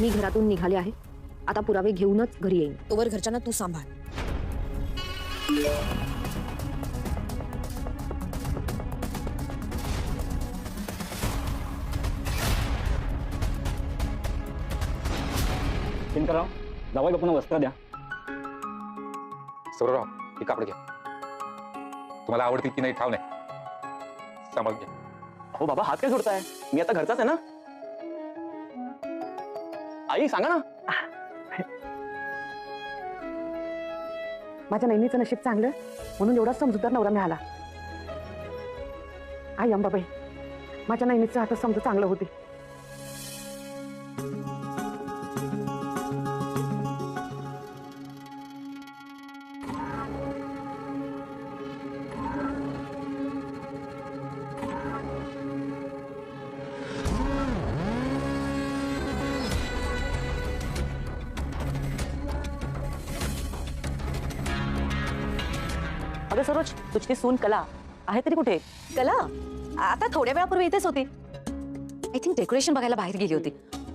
मी घरातून निघाले आहे. आता पुरावे घेऊनच घरी येईन. तोवर घरच्यांना तू सांभाळ. जावाई बापूंना वस्त्र द्या. सौरवराव हे कापड घ्या. तुम्हाला आवडतील की नाही ठाव नाही. सांभाळून घ्या हो बाबा हात काय सोडताय मी आता घरचाच आहे ना? आई सांगा ना. माझ्या नैनीचं नशीब चांगलं म्हणून एवढा समजूतदार नवरा मिळाला. आई अंबाबाई माझ्या नैनीचं आता समज चांगलं होते. सरोज तुझी सून कला. आहे तरी कुठे? कला? आता थोड्या वेळापूर्वी इथेच होती. आय थिंक डेकोरेशन बघायला बाहेर गेली होती.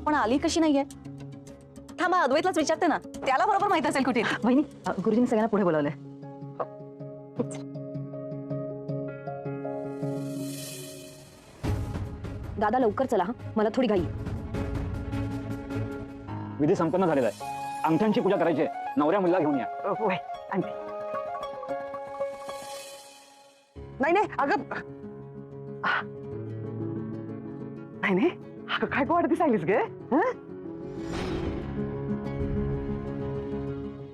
पण आली कशी नाहीये? थांबा अद्वैतलाच विचारते ना. त्याला बरोबर माहित असेल कुठे. वहिनी गुरुजींनी सगळ्यांना पुढे बोलवलंय. दादा लवकर चला हा. मला थोडी घाई. विधी संपन्न झालेला आहे. अंगठ्यांची पूजा करायची आहे. नवऱ्या मुलगा घेऊन या. नाही नाही अगं आ. नाही अगं काय गोड सांगितलीस ग?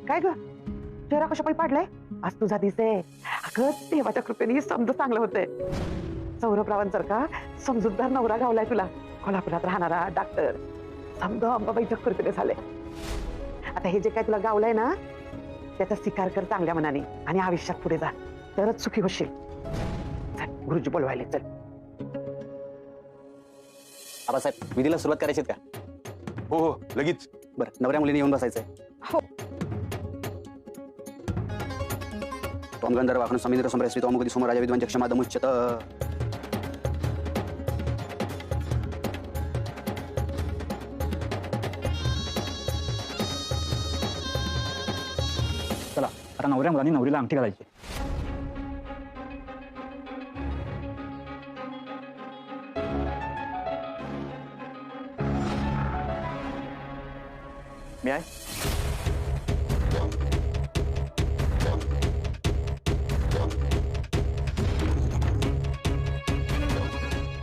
काय ग चेहरा कशा पायी पाडलाय आज तुझा दिसे अगं देवाच्या कृपेने समज चांगलं होतंय सौरभरावांसारखा समजूतदार नवरा गावलाय तुला। कोल्हापुरात राहणारा डॉक्टर समज अंबाबाईच्या कृपेने झाले आता हे जे काय तुला गावलंय ना, त्याचा स्वीकार कर चांगल्या मनाने, आणि आयुष्यात पुढे जा. तरच सुखी होशील. गुरुजी बोलवायले चल. आबासाहेब विधीला सुरुवात करायची का? हो हो लगेच. बरं नवऱ्या मुलीने येऊन बसायचंय. हो. त्वम गंधर्व वाहन समिंद्र समरे श्री त्वमुगती समोर राजा विद्वान क्षमा दमुच्यत. चला आता नवऱ्या मुलांनी नवरीला अंगठी घालायची. मी आहे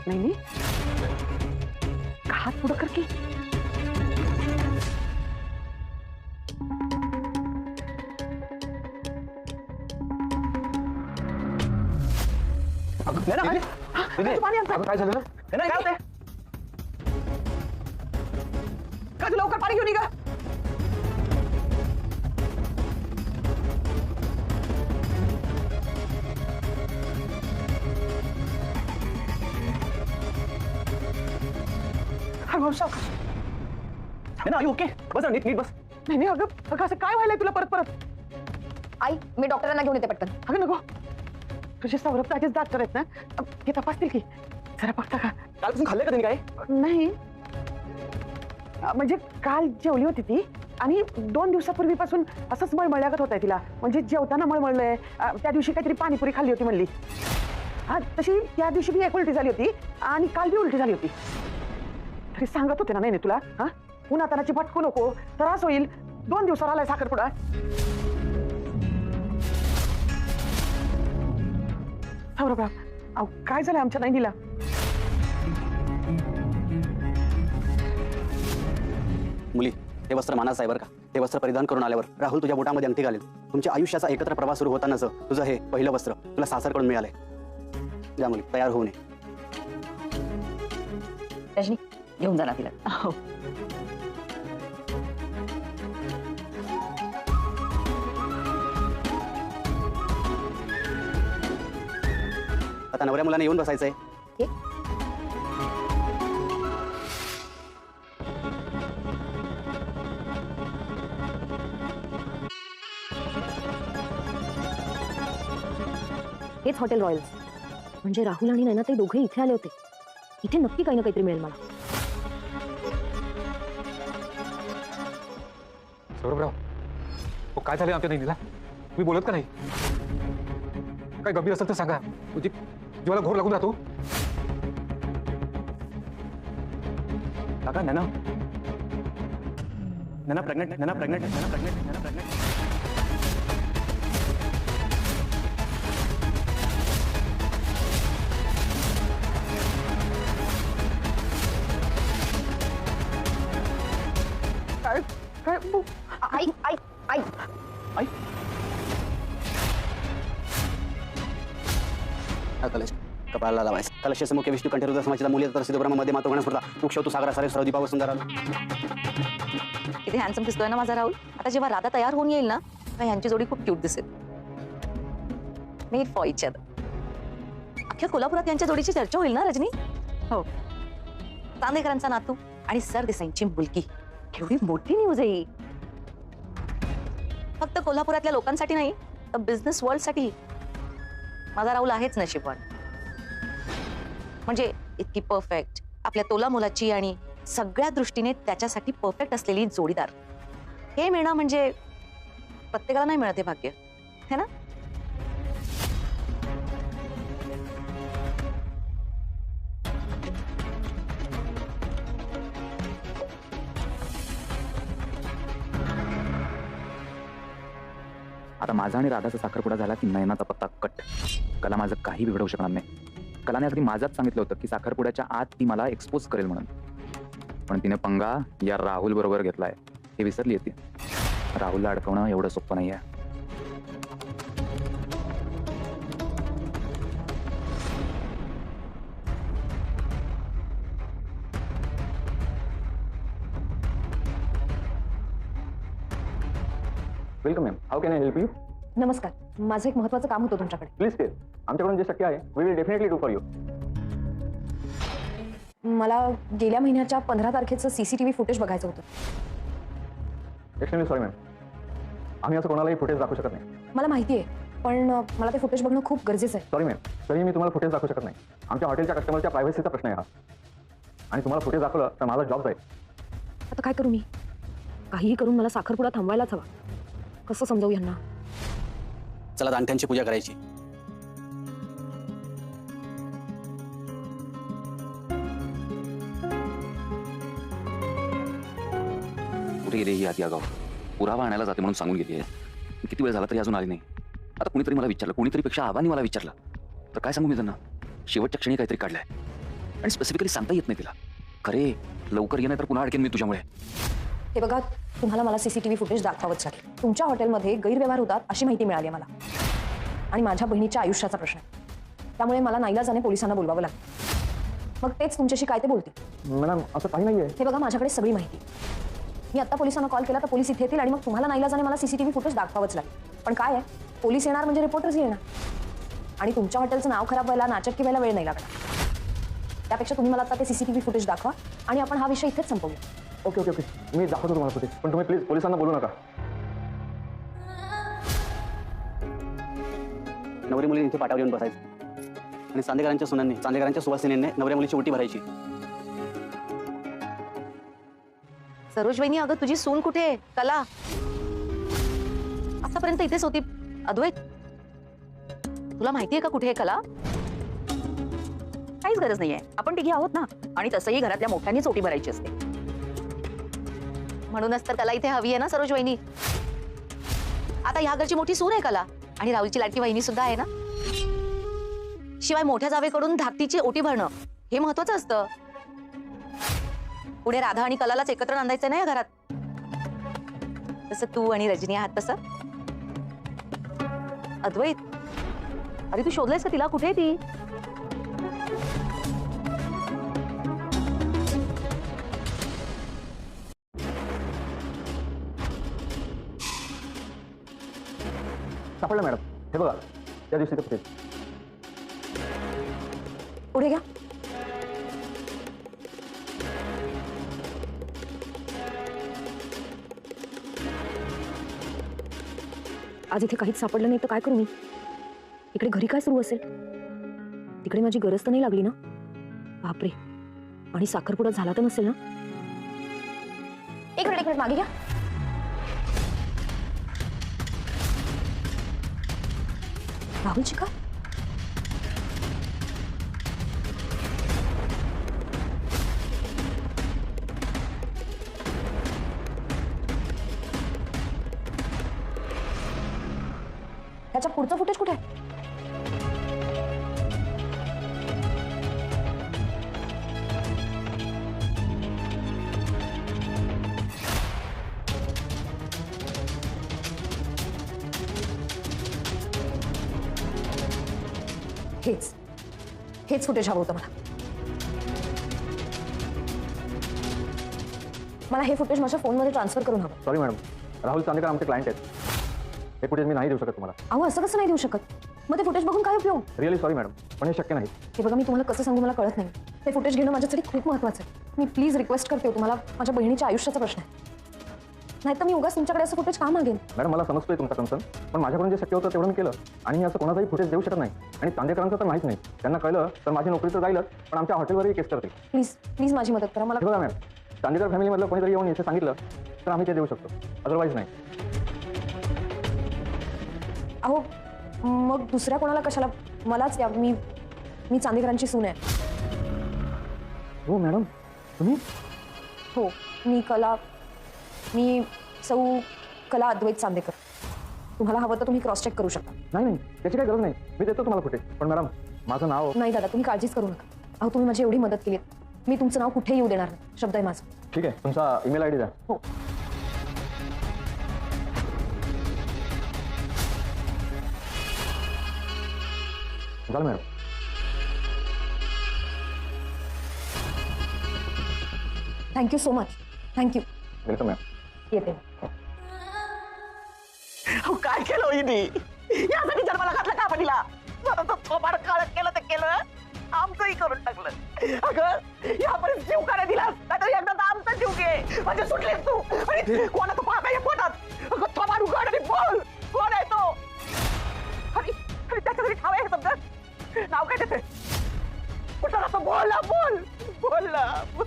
नाही नाही। हात पुढं कर की नाही, नाही, हा, तू पाणी आणता. अगं, काय झालं? ना नाही, काय होतंय? का लवकर पाणी घेऊन ये सावकाश. नाही, नाही, आई ओके? बस ना, नीट नीट बस। नाही नाही अगं अगं असं काय व्हायलंय तुला परत परत? आई मी डॉक्टरांना घेऊन येते पटकन. अगं नको. तुझे सौरभ ताजेच डॉक्टर आहेत ना. हे तपासतील की. जरा बघता का? कालपासून खाल्लं का त्यांनी काय? नाही. म्हणजे काल जेवली होती ती आणि दोन दिवसापूर्वीपासून असंच मळमळल्यागत होत आहे तिला. म्हणजे जेवताना मळमळलंय त्या दिवशी काहीतरी पाणीपुरी खाल्ली होती म्हणली. हा तशी त्या दिवशी बी एक उलटी झाली होती आणि काल बी उलटी झाली होती. तरी सांगत होते ना नाही तुला हा? उन्हातानाची भटकू नको. त्रास होईल. दोन दिवसावर आलाय साखरपुडा सौरभराव अहो काय झालंय आमच्या नैनीला मुली हे वस्त्र मानाचं आहे बरं का? हे वस्त्र परिधान करून आल्यावर राहुल तुझ्या बोटामध्ये अंगठी घालेल. तुमच्या आयुष्याचा एकत्र प्रवास सुरू होतानाच तुझं हे पहिलं वस्त्र तुला सासरकडून मिळालंय. जा मुली तयार होऊ नये रजनी घेऊन जा ना तिला. हो. आता नवऱ्या मुलाने येऊन बसायचंय. हेच हॉटेल रॉयल्स. म्हणजे राहुल आणि नैना ते दोघे इथे आले होते. इथे नक्की काही ना काहीतरी मिळेल मला. सौरभराव हो काय झालं आमच्या नैनीला? मी बोलत का नाही? काय गंभीर असेल तर सांगा. म्हणजे जीवाला घोर लागून जातो काका Naina. Naina pregnant Naina pregnant Naina pregnant Naina pregnant काय काय बु- आई आई आई कलश कपाळाला लावायचं कलशाचे मुख्य विष्णू कंठेरुद्र समाजाला तर मातो तू सागरा सारे किती हँडसम दिसतोय ना माझा राहुल? आता जेव्हा राधा तयार होऊन येईल ना तेव्हा यांची जोडी खूप क्यूट दिसेल. मेड फॉर इच अख्ख्या कोल्हापुरात यांच्या जोडीची चर्चा होईल ना रजनी? हो. चांदेकरांचा नातू आणि सर देसाईंची मुलगी. केवढी मोठी न्यूज़ आहे ही. फक्त कोल्हापुरातल्या लोकांसाठी नाही, तर बिझनेस वर्ल्डसाठी माझा राहुल आहेच नशीबवान. म्हणजे इतकी परफेक्ट आपल्या तोला मुलाची आणि सगळ्या दृष्टीने त्याच्यासाठी परफेक्ट असलेली जोडीदार. हे मिळणं म्हणजे प्रत्येकाला नाही मिळत हे भाग्य. है ना? आता माझा आणि राधाचा साखरपुडा झाला की नयनाचा पत्ता कट. कला माझं काही बिघडवू शकणार नाही. कलाने अगदी माझाच सांगितलं होतं की साखरपुड्याच्या आत ती मला एक्सपोज करेल म्हणून. पण तिने पंगा या राहुल बरोबर घेतलाय. हे विसरली होती राहुलला अडकवणं एवढं सोपं नाही आहे welcome ma'am how can I help you नमस्कार. माझं एक महत्वाचं काम होतं तुमच्याकडे. प्लीज़ टेल आमच्याकडून जे शक्य आहे we will definitely do for you मला गेल्या महिन्याच्या पंधरा तारखेचं सीसीटीव्ही फुटेज बघायचं होतं. एक्सट्रीमली सॉरी मॅम आम्ही असं कोणालाही फुटेज दाखवू शकत नाही. मला माहिती आहे पण मला ते फुटेज बघणं खूप गरजेचं आहे. सॉरी मॅम तरी मी तुम्हाला फुटेज दाखवू शकत नाही. आमच्या हॉटेलच्या कस्टमरच्या प्रायव्हसीचा प्रश्न आहे हा. आणि तुम्हाला फुटेज दाखवलं तर माझा जॉब जाईल आता काय करू मी? काहीही करून मला साखरपुडा थांबवायलाच हवा. कसं समजावू यांना? चला दांठ्यांची पूजा करायची. कुठे गेली ही आधी आगाव पुरावा आणायला जाते म्हणून सांगून गेली आहे. किती वेळ झाला तरी अजून आली नाही. आता कुणीतरी मला विचारलं कुणीतरी पेक्षा आबानी मला विचारलं. तर काय सांगू मी त्यांना? शेवटच्या क्षणी काहीतरी काढलंय. आणि स्पेसिफिकली सांगता येत नाही तिला. खरे लवकर ये नाही तर पुन्हा अडकेन मी तुझ्यामुळे. हे बघा तुम्हाला मला सीसीटीव्ही फुटेज दाखवावंच तुमच्या हॉटेलमध्ये गैरव्यवहार होतात अशी माहिती मिळाली मला आणि माझ्या बहिणीच्या आयुष्याचा प्रश्न आहे. त्यामुळे मला नाईलाजाने पोलिसांना बोलवावं लागेल. मग तेच तुमच्याशी काय ते बोलतील? मॅडम असं काही नाही हे बघा माझ्याकडे सगळी माहिती. मी आता पोलिसांना कॉल केला तर पोलीस इथे येतील आणि मग तुम्हाला नाईलाजाने मला सीसीटीव्ही फुटेज दाखवावंच लागेल. पण काय आहे? पोलीस येणार म्हणजे रिपोर्टर्स येणार. आणि तुमच्या हॉटेलचं नाव खराब व्हायला नाचक्की व्हायला वेळ नाही लागणार. त्यापेक्षा तुम्ही मला आता ते सीसीटीव्ही फुटेज दाखवा आणि आपण हा विषय इथेच संपवूया. Okay okay okay. मी दाखवतो तुम्हाला फुटेज. पण तुम्ही प्लीज़ पोलिसांना बोलू नका. नवरी मुली इथे पाठावर येऊन बसायचं. आणि चांदेकरांच्या सुनांनी, चांदेकरांच्या सुवासिनींनी नवऱ्या मुलीची उटी भरायची. सरोज वहिनी अगं तुझी सून कुठे आहे? कला. आतापर्यंत इथेच होती. अद्वैत. तुला माहितीये का कुठे आहे कला? काहीच गरज नाहीये. आपण तिघी आहोत ना? आणि तसंही घरातल्या मोठ्यांनीच ओटी भरायची असते. म्हणूनच तर कला इथे हवी आहे ना सरोज वहिनी आता ह्या घरची मोठी सून आहे कला. आणि राहुलची लाडकी वहिनी सुद्धा आहे ना? शिवाय मोठ्या जावेकडून धाकटीची ओटी भरणं हे महत्वाचं असतं. पुढे राधा आणि कलालाच एकत्र नांदायचं नाही घरात. तसं तू आणि रजनी आहात तसं. अद्वैत, अरे तू शोधलंयस का तिला? कुठे ती? सापडलं मॅडम। हे बघा त्या दिवशी पुढे घ्या आज इथे काहीच सापडलं नाही, तर काय करू मी? इकडे घरी काय सुरू असेल? तिकडे माझी गरज तर नाही लागली ना? बापरे. आणि साखरपुडा झाला तर नसेल ना? एक मिनिट एक मिनिट, मागे घ्या. राहुलची का? अच्छा पुढचं फुटेज कुछ आहे? हेच. हेच फुटेज हवं होतं मला? मला हे फुटेज माझ्या फोनमध्ये ट्रान्सफर करून हवं. सॉरी मॅडम राहुल चांदेकर आमचे क्लायंट आहेत. हे फुटेज मी नाही देऊ शकत तुम्हाला. अहो असं कसं नाही देऊ शकत? मग ते फुटेज बघून काय उपयोग? रिअली सॉरी मॅडम पण हे शक्य नाही. हे बघा मी तुम्हाला कसं सांगू मला कळत नाही. ते फुटेज घेणं माझ्यासाठी खूप महत्त्वाचं आहे. मी प्लीज़ रिक्वेस्ट करते तुम्हाला. माझ्या बहिणीच्या आयुष्याचा प्रश्न आहे. नाही तर मी उगाच तुमच्याकडे असं फुटेज का मागेन मॅडम मला समजतोय तुमचा कन्सर्न पण माझ्याकडून जे शक्य होतं तेवढं मी केलं. आणि मी असं कोणाचाही फुटेज देऊ शकत नाही. आणि चांदेकरांचं तर माहीत नाही. त्यांना कळलं तर माझी नोकरी तर जाईलच पण आमच्या हॉटेलवरही केस करतील प्लीज़ प्लीज़ माझी मदत करा. मला हे बघा मॅम चांदेकर फॅमिलीमधलं कोणीतरी येऊन इथे सांगितलं तर आम्ही ते देऊ शकतो. अदरवाईज नाही. अहो मग दुसऱ्या कोणाला कशाला? मलाच द्या मी मी चांदेकरांची सून आहे. हो मॅडम. तुम्ही? हो मी कला मी सौ कला अद्वैत चांदेकर. तुम्हाला हवं तर तुम्ही क्रॉस चेक करू शकता. नाही नाही. त्याची काही गरज नाही. मी देतो तुम्हाला फुटेज पण मॅडम माझं नाव नाही दादा तुम्ही काळजीच करू नका. अहो तुम्ही माझी एवढी मदत केली. मी तुमचं नाव कुठेही येऊ देणार नाही. शब्द आहे माझा. ठीक आहे. तुमचा ईमेल आय डी द्या. हो. झालं madam. Thank you so much thank you welcome ma'am येते. अहो काय केलं हिने यासाठी जन्माला घातला का पडीला मला तर थोबाड काळत केलं ते केलं. आमचंही करून टाकलं. अगं या पर्यंत जीव काय दिलास? नाहीतर एकदा तर आमचा जीव घे. म्हणजे सुटलीस तू. आणि कोणाचं पाहता या पोटात? अगं थोबाड उघड आणि बोल. कोण आहे तो? अरे अरे त्याच्या घरी ठाव आहे समजा. नाव काय त्याचे? कुठं राहतो? बोल ना बोल. बोल ना बोल.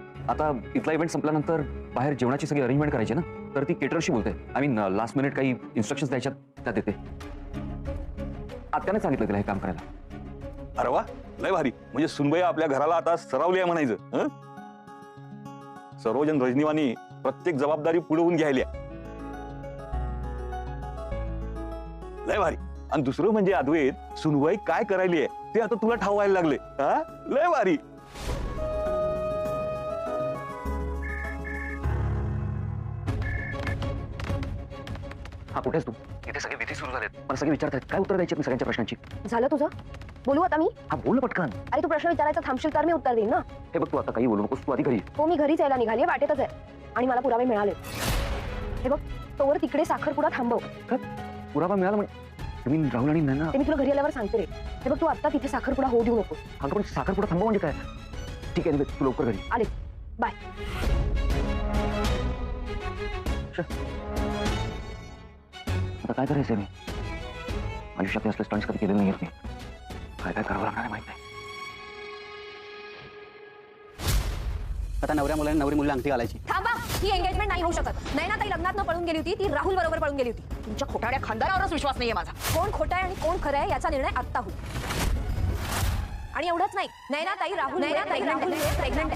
आता इथला इव्हेंट संपल्यानंतर बाहेर जेवणाची सगळी अरेंजमेंट करायची ना? तर ती केटरशी बोलते. आय मीन लास्ट मिनिट काही इन्स्ट्रक्शन द्यायच्यात त्या देते आत्याने सांगितलं तिला हे काम करायला. अरे वा, लय भारी. म्हणजे सुनबाई आपल्या घराला आता सरावली आहे म्हणायचं? सर्वजण रजनीवानी प्रत्येक जबाबदारी होऊन घ्यायल्या लय भारी. आणि दुसरं म्हणजे अद्वैत, सुनबाई काय करायली आहे लय भारी. हा आहेस तू? इथे सगळे विधी सुरू झालेत. मला सगळे विचारतात काय उत्तर द्यायचे सगळ्यांच्या प्रश्नांची? झालं तुझं? बोलू आता मी? हा बोल ना पटकन. अरे तू प्रश्न विचारायचा थांबशील तर मी उत्तर देईन ना. हे बघ तू आता काही बोलू नकोस. तू आधी घरी. हो मी घरीच यायला निघाली वाटेतच आहे. आणि मला पुरावे मिळाले हे बघ तोवर तिकडे साखरपुडा थांबव. पुरावा मिळाला म्हणजे राहुल आणि नैना ते मी तुला घरी आल्यावर सांगते रे. हे बघ तू आता तिथे साखरपुडा होऊ देऊ नकोस. अगं पण साखरपुडा थांबवा म्हणजे काय? ठीक आहे तू लवकर घरी आले. बाय. आता काय करायचं मी। आयुष्यात असले स्टंट्स कधी केलेले नाही मी काय काय करावं लागणार माहित नाही आता नवऱ्या मुलाने नवरी मुलीला अंगठी घालायची थांबा ही एंगेजमेंट नाही होऊ शकत. नैना ताई लग्नात न पळून गेली होती ती राहुल बरोबर पळून गेली होती. तुमच्या खोटाड्या खानदारावरच विश्वास नाहीये माझा. कोण खोटा आहे आणि कोण खरं आहे याचा निर्णय आत्ता होईल. आणि एवढंच नाही. नैना ताई राहुल नैना ताई राहुल प्रेग्नंट